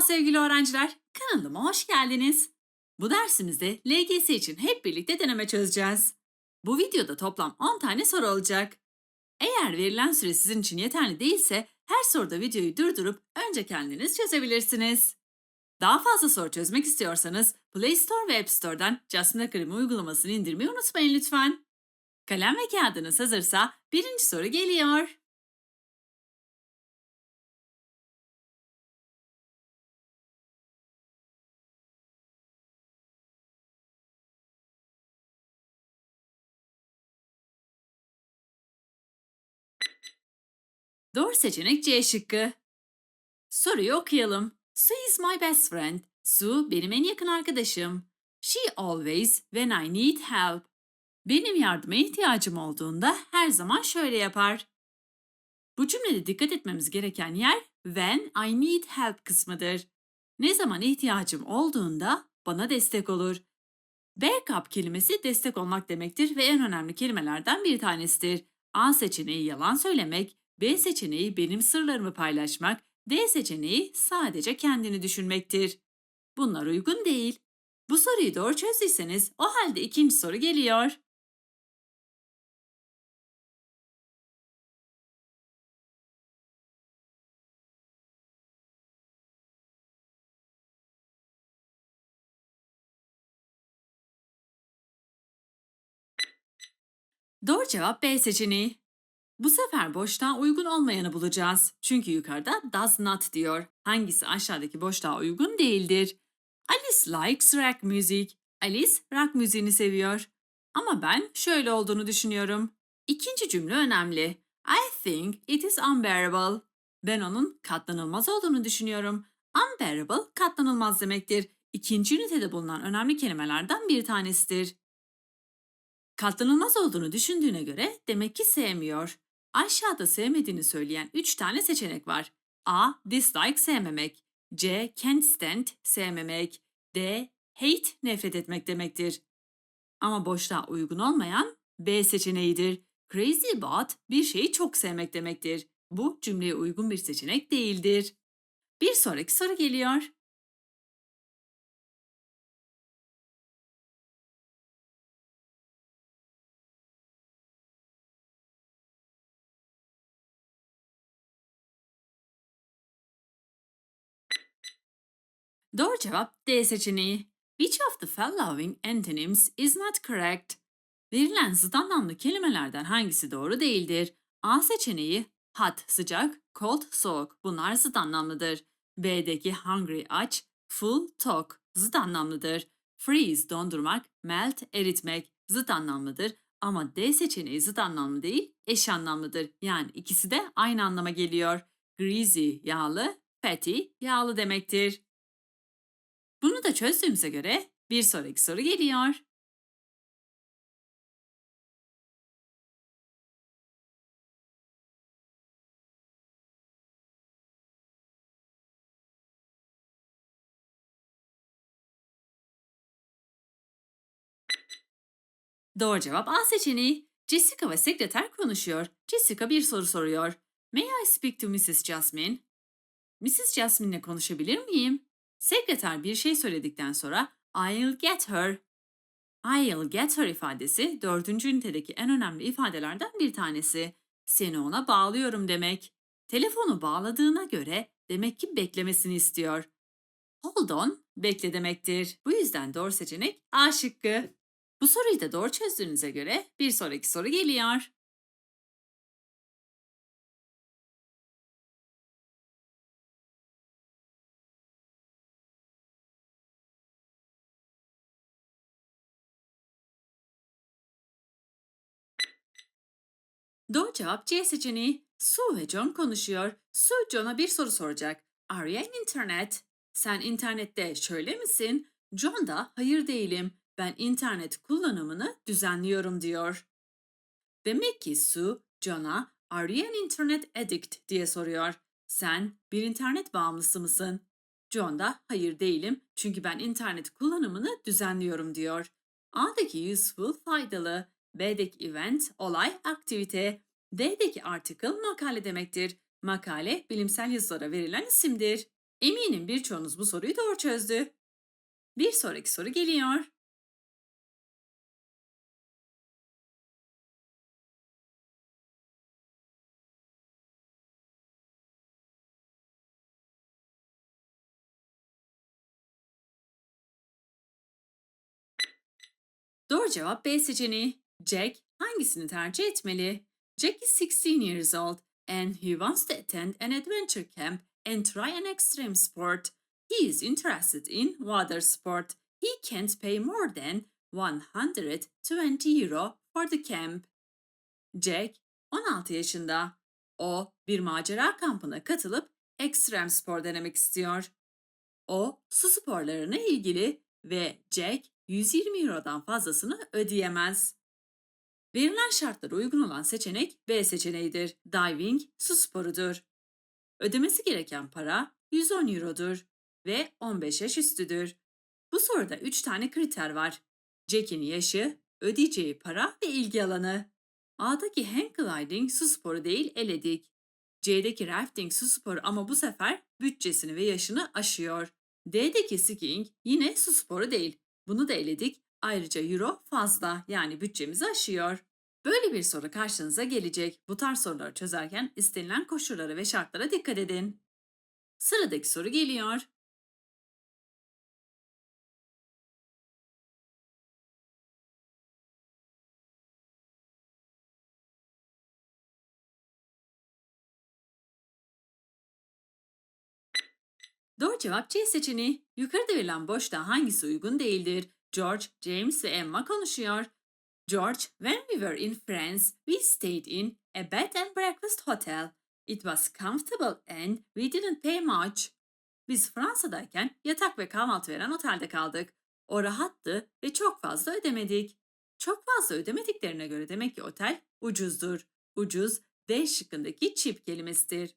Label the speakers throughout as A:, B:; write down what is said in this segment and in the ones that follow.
A: Merhaba sevgili öğrenciler, kanalıma hoş geldiniz. Bu dersimizde LGS için hep birlikte deneme çözeceğiz. Bu videoda toplam 10 tane soru olacak. Eğer verilen süre sizin için yeterli değilse her soruda videoyu durdurup önce kendiniz çözebilirsiniz. Daha fazla soru çözmek istiyorsanız Play Store ve App Store'dan Jasmine Akademi uygulamasını indirmeyi unutmayın lütfen. Kalem ve kağıdınız hazırsa birinci soru geliyor. Doğru seçenek C şıkkı. Soruyu okuyalım. Sue is my best friend. Sue benim en yakın arkadaşım. She always when I need help. Benim yardıma ihtiyacım olduğunda her zaman şöyle yapar. Bu cümlede dikkat etmemiz gereken yer when I need help kısmıdır. Ne zaman ihtiyacım olduğunda bana destek olur. Backup kelimesi destek olmak demektir ve en önemli kelimelerden bir tanesidir. A seçeneği yalan söylemek, B seçeneği benim sırlarımı paylaşmak, D seçeneği sadece kendini düşünmektir. Bunlar uygun değil. Bu soruyu doğru çözdüyseniz o halde ikinci soru geliyor. Doğru cevap B seçeneği. Bu sefer boşluğa uygun olmayanı bulacağız. Çünkü yukarıda does not diyor. Hangisi aşağıdaki boşluğa uygun değildir? Alice likes rock music. Alice rock müziğini seviyor. Ama ben şöyle olduğunu düşünüyorum. İkinci cümle önemli. I think it is unbearable. Ben onun katlanılmaz olduğunu düşünüyorum. Unbearable katlanılmaz demektir. İkinci ünitede bulunan önemli kelimelerden bir tanesidir. Katlanılmaz olduğunu düşündüğüne göre demek ki sevmiyor. Aşağıda sevmediğini söyleyen 3 tane seçenek var. A. Dislike sevmemek. C. Can't stand sevmemek. D. Hate nefret etmek demektir. Ama boşluğa uygun olmayan B seçeneğidir. Crazy about bir şeyi çok sevmek demektir. Bu cümleye uygun bir seçenek değildir. Bir sonraki soru geliyor. Doğru cevap D seçeneği. Which of the following antonyms is not correct? Verilen zıt anlamlı kelimelerden hangisi doğru değildir? A seçeneği hot sıcak, cold soğuk. Bunlar zıt anlamlıdır. B'deki hungry aç, full tok zıt anlamlıdır. Freeze dondurmak, melt eritmek zıt anlamlıdır. Ama D seçeneği zıt anlamlı değil, eş anlamlıdır. Yani ikisi de aynı anlama geliyor. Greasy yağlı, fatty yağlı demektir. Bunu da çözdüğümüze göre bir sonraki soru geliyor. Doğru cevap A seçeneği. Jessica ve sekreter konuşuyor. Jessica bir soru soruyor. May I speak to Mrs. Jasmine? Mrs. Jasmine'le konuşabilir miyim? Sekreter bir şey söyledikten sonra I'll get her. I'll get her ifadesi dördüncü ünitedeki en önemli ifadelerden bir tanesi. Seni ona bağlıyorum demek. Telefonu bağladığına göre demek ki beklemesini istiyor. Hold on, bekle demektir. Bu yüzden doğru seçenek A şıkkı. Bu soruyu da doğru çözdüğünüze göre bir sonraki soru geliyor. Doğru cevap C seçeneği. Sue ve John konuşuyor. Sue John'a bir soru soracak. Are you on internet? Sen internette şöyle misin? John da hayır değilim. Ben internet kullanımını düzenliyorum diyor. Demek ki Sue John'a Are you an internet addict diye soruyor. Sen bir internet bağımlısı mısın? John da hayır değilim çünkü ben internet kullanımını düzenliyorum diyor. A'daki useful faydalı, B'deki event olay aktivite, D'deki article makale demektir. Makale bilimsel yazılara verilen isimdir. Eminim birçoğunuz bu soruyu doğru çözdü. Bir sonraki soru geliyor. Doğru cevap B seçeneği. Jack hangisini tercih etmeli? Jack is 16 years old and he wants to attend an adventure camp and try an extreme sport. He is interested in water sport. He can't pay more than 120 euro for the camp. Jack 16 yaşında. O bir macera kampına katılıp ekstrem spor denemek istiyor. O su sporlarına ilgili ve Jack 120 Euro'dan fazlasını ödeyemez. Verilen şartlara uygun olan seçenek B seçeneğidir. Diving su sporudur. Ödemesi gereken para 110 Euro'dur ve 15 yaş üstüdür. Bu soruda 3 tane kriter var. Jack'in yaşı, ödeyeceği para ve ilgi alanı. A'daki hang gliding su sporu değil eledik. C'deki rafting su sporu ama bu sefer bütçesini ve yaşını aşıyor. D'deki skiing yine su sporu değil. Bunu da eledik. Ayrıca euro fazla yani bütçemizi aşıyor. Böyle bir soru karşınıza gelecek. Bu tarz soruları çözerken istenilen koşullara ve şartlara dikkat edin. Sıradaki soru geliyor. Doğru cevap C seçeneği. Yukarıda verilen boşluğa hangisi uygun değildir? George, James ve Emma konuşuyor. George, when we were in France, we stayed in a bed and breakfast hotel. It was comfortable and we didn't pay much. Biz Fransa'dayken yatak ve kahvaltı veren otelde kaldık. O rahattı ve çok fazla ödemedik. Çok fazla ödemediklerine göre demek ki otel ucuzdur. Ucuz, D şıkkındaki cheap kelimesidir.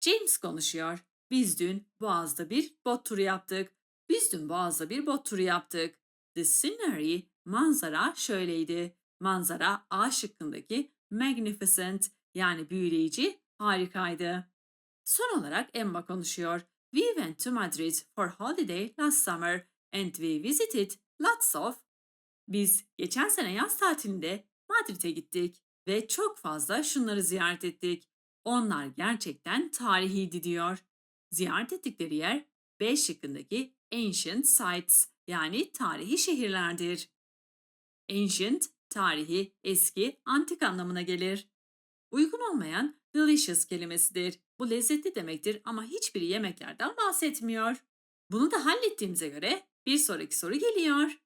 A: James konuşuyor. Biz dün Boğaz'da bir bot turu yaptık. Biz dün Boğaz'da bir bot turu yaptık. The scenery, manzara şöyleydi. Manzara A şıkkındaki magnificent yani büyüleyici harikaydı. Son olarak Emma konuşuyor. We went to Madrid for holiday last summer and we visited lots of. Biz geçen sene yaz tatilinde Madrid'e gittik ve çok fazla şunları ziyaret ettik. Onlar gerçekten tarihiydi diyor. Ziyaret ettikleri yer B şıkkındaki ancient sites yani tarihi şehirlerdir. Ancient, tarihi, eski, antik anlamına gelir. Uygun olmayan delicious kelimesidir. Bu lezzetli demektir ama hiçbir yemeklerden bahsetmiyor. Bunu da hallettiğimize göre bir sonraki soru geliyor.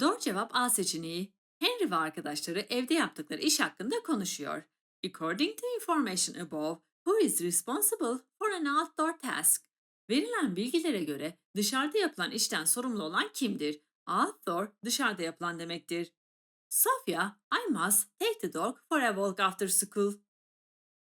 A: Doğru cevap A seçeneği. Henry ve arkadaşları evde yaptıkları iş hakkında konuşuyor. According to information above, who is responsible for an outdoor task? Verilen bilgilere göre dışarıda yapılan işten sorumlu olan kimdir? Outdoor dışarıda yapılan demektir. Sofia, I must take the dog for a walk after school.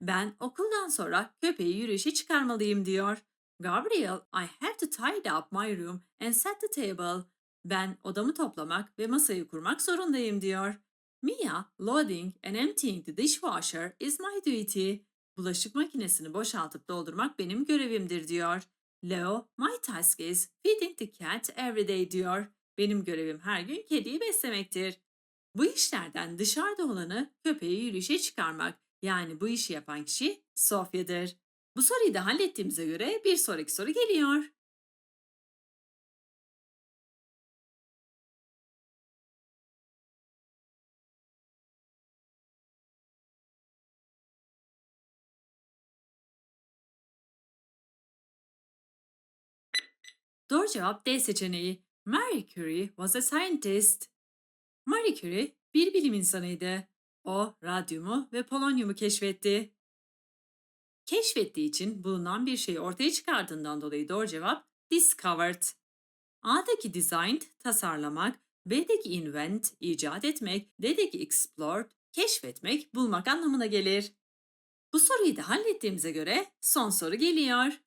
A: Ben okuldan sonra köpeği yürüyüşe çıkarmalıyım diyor. Gabriel, I have to tidy up my room and set the table. Ben odamı toplamak ve masayı kurmak zorundayım diyor. Mia, loading and emptying the dishwasher is my duty. Bulaşık makinesini boşaltıp doldurmak benim görevimdir diyor. Leo, my task is feeding the cat every day diyor. Benim görevim her gün kediyi beslemektir. Bu işlerden dışarıda olanı köpeği yürüyüşe çıkarmak. Yani bu işi yapan kişi Sofya'dır. Bu soruyu da hallettiğimize göre bir sonraki soru geliyor. Doğru cevap D seçeneği. Marie Curie was a scientist. Marie Curie bir bilim insanıydı. O radyumu ve polonyumu keşfetti. Keşfettiği için bulunan bir şeyi ortaya çıkardığından dolayı doğru cevap discovered. A'daki designed tasarlamak, B'deki invent icat etmek, D'deki explored keşfetmek, bulmak anlamına gelir. Bu soruyu da hallettiğimize göre son soru geliyor.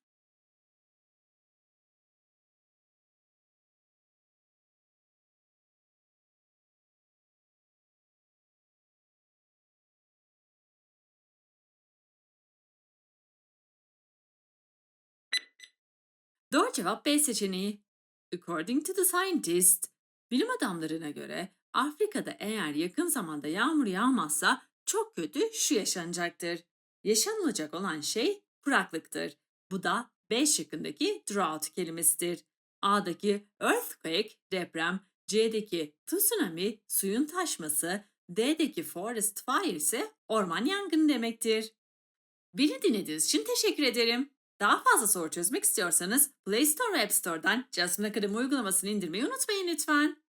A: Doğru cevap B seçeneği. According to the scientist, bilim adamlarına göre Afrika'da eğer yakın zamanda yağmur yağmazsa çok kötü şu yaşanacaktır. Yaşanılacak olan şey kuraklıktır. Bu da B şıkkındaki drought kelimesidir. A'daki earthquake, deprem, C'deki tsunami, suyun taşması, D'deki forest fire ise orman yangını demektir. Beni dinlediğiniz için teşekkür ederim. Daha fazla soru çözmek istiyorsanız Play Store ve App Store'dan Jasmine Akademi uygulamasını indirmeyi unutmayın lütfen.